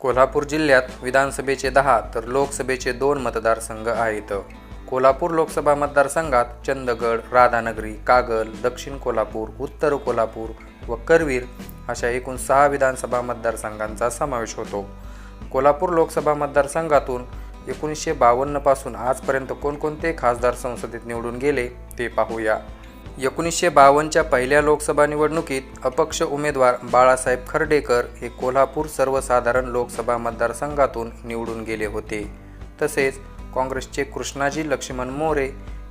कोल्हापूर जिल्ह्यात विधानसभेचे दहा तर लोकसभेचे दोन मतदारसंघ आहेत. कोल्हापूर लोकसभा मतदारसंघात चंदगड राधानगरी कागल दक्षिण कोल्हापूर उत्तर कोल्हापूर व करवीर अशा एकूण सहा विधानसभा मतदारसंघांचा समावेश होतो. कोल्हापूर लोकसभा मतदारसंघातून एकोणीसशे बावन्नपासून आजपर्यंत कोणकोणते खासदार संसदेत निवडून गेले ते पाहूया. एकोणीसशे बावन्नच्या पहिल्या लोकसभा निवडणुकीत अपक्ष उमेदवार बाळासाहेब खर्डेकर हे कोल्हापूर सर्वसाधारण लोकसभा मतदारसंघातून निवडून गेले होते. तसेच काँग्रेसचे कृष्णाजी लक्ष्मण मोरे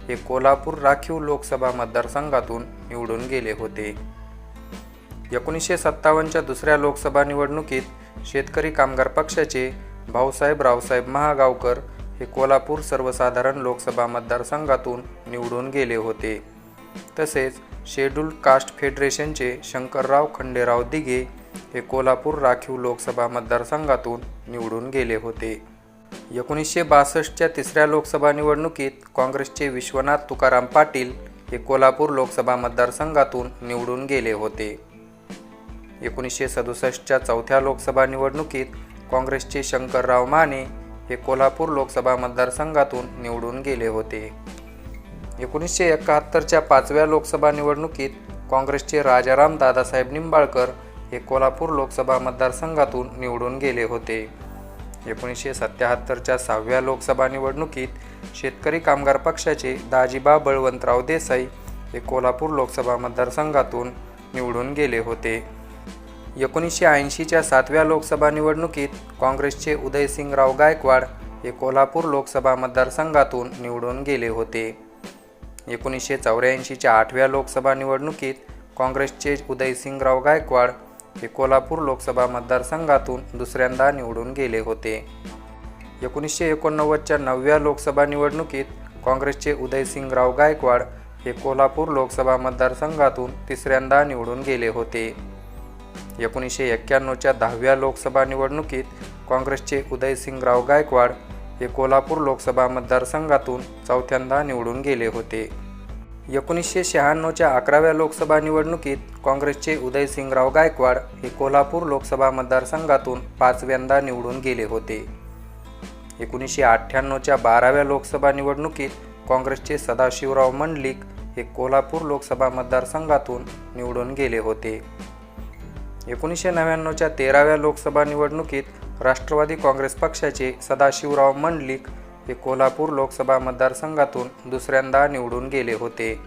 हे कोल्हापूर राखीव लोकसभा मतदारसंघातून निवडून गेले होते. एकोणीसशे सत्तावन्नच्या दुसऱ्या लोकसभा निवडणुकीत शेतकरी कामगार पक्षाचे भाऊसाहेब रावसाहेब महागावकर हे कोल्हापूर सर्वसाधारण लोकसभा मतदारसंघातून निवडून गेले होते. तसेच शेड्यूल कास्ट फेडरेशनचे शंकरराव खंडेराव दिघे हे कोल्हापूर राखीव लोकसभा मतदारसंघातून निवडून गेले होते. एकोणीसशे बासष्टच्या तिसऱ्या लोकसभा निवडणुकीत काँग्रेसचे विश्वनाथ तुकाराम पाटील हे कोल्हापूर लोकसभा मतदारसंघातून निवडून गेले होते. एकोणीसशे सदुसष्टच्या चौथ्या लोकसभा निवडणुकीत काँग्रेसचे शंकरराव माने हे कोल्हापूर लोकसभा मतदारसंघातून निवडून गेले होते. एकोणीसशे एकाहत्तरच्या पाचव्या लोकसभा निवडणुकीत काँग्रेसचे राजाराम दादासाहेब निंबाळकर हे कोल्हापूर लोकसभा मतदारसंघातून निवडून गेले होते. एकोणीसशे सत्याहत्तरच्या सहाव्या लोकसभा निवडणुकीत शेतकरी कामगार पक्षाचे दाजीबा बळवंतराव देसाई हे कोल्हापूर लोकसभा मतदारसंघातून निवडून गेले होते. एकोणीसशे ऐंशीच्या सातव्या लोकसभा निवडणुकीत काँग्रेसचे उदयसिंगराव गायकवाड हे कोल्हापूर लोकसभा मतदारसंघातून निवडून गेले होते. एकोणीसशे चौऱ्याऐंशीच्या आठव्या लोकसभा निवडणुकीत काँग्रेसचे उदयसिंगराव गायकवाड हे कोल्हापूर लोकसभा मतदारसंघातून दुसऱ्यांदा निवडून गेले होते. एकोणीसशे एकोणनव्वदच्या नवव्या लोकसभा निवडणुकीत काँग्रेसचे उदयसिंगराव गायकवाड हे कोल्हापूर लोकसभा मतदारसंघातून तिसऱ्यांदा निवडून गेले होते. एकोणीसशे एक्क्याण्णवच्या दहाव्या लोकसभा निवडणुकीत काँग्रेसचे उदयसिंगराव गायकवाड हे कोल्हापूर लोकसभा मतदारसंघातून चौथ्यांदा निवडून गेले होते. एकोणीसशे शहाण्णवच्या अकराव्या लोकसभा निवडणुकीत काँग्रेसचे उदयसिंगराव गायकवाड हे कोल्हापूर लोकसभा मतदारसंघातून पाचव्यांदा निवडून गेले होते. एकोणीसशे अठ्ठ्याण्णवच्या बाराव्या लोकसभा निवडणुकीत काँग्रेसचे सदाशिवराव मंडलिक हे कोल्हापूर लोकसभा मतदारसंघातून निवडून गेले होते. एकोणीसशे नव्याण्णवच्या तेराव्या लोकसभा निवडणुकीत राष्ट्रवादी काँग्रेस पक्षाचे सदाशिवराव मंडलिक हे कोल्हापूर लोकसभा मतदारसंघातून दुसऱ्यांदा निवडून गेले होते.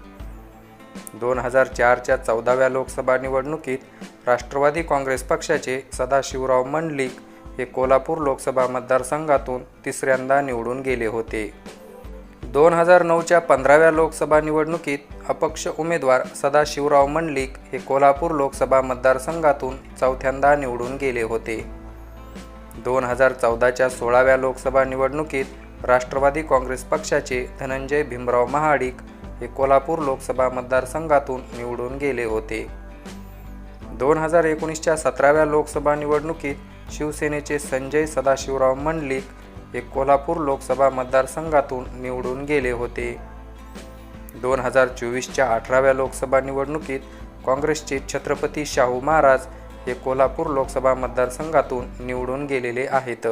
दोन हजार चारच्या चौदाव्या लोकसभा निवडणुकीत राष्ट्रवादी काँग्रेस पक्षाचे सदाशिवराव मंडलिक हे कोल्हापूर लोकसभा मतदारसंघातून तिसऱ्यांदा निवडून गेले होते. दोन हजार नऊच्या पंधराव्या लोकसभा निवडणुकीत अपक्ष उमेदवार सदाशिवराव मंडलिक हे कोल्हापूर लोकसभा मतदारसंघातून चौथ्यांदा निवडून गेले होते. दोन हजार चौदाच्या सोळाव्या लोकसभा निवडणुकीत राष्ट्रवादी काँग्रेस पक्षाचे धनंजय भीमराव महाडिक हे कोल्हापूर लोकसभा मतदारसंघातून निवडून गेले होते. दोन हजार एकोणीसच्या सतराव्या लोकसभा निवडणुकीत शिवसेनेचे संजय सदाशिवराव मंडलिक हे कोल्हापूर लोकसभा मतदारसंघातून निवडून गेले होते. दोन हजार चोवीसच्या अठराव्या लोकसभा निवडणुकीत काँग्रेसचे छत्रपती शाहू महाराज हे कोल्हापूर लोकसभा मतदारसंघातून निवडून गेलेले आहेत.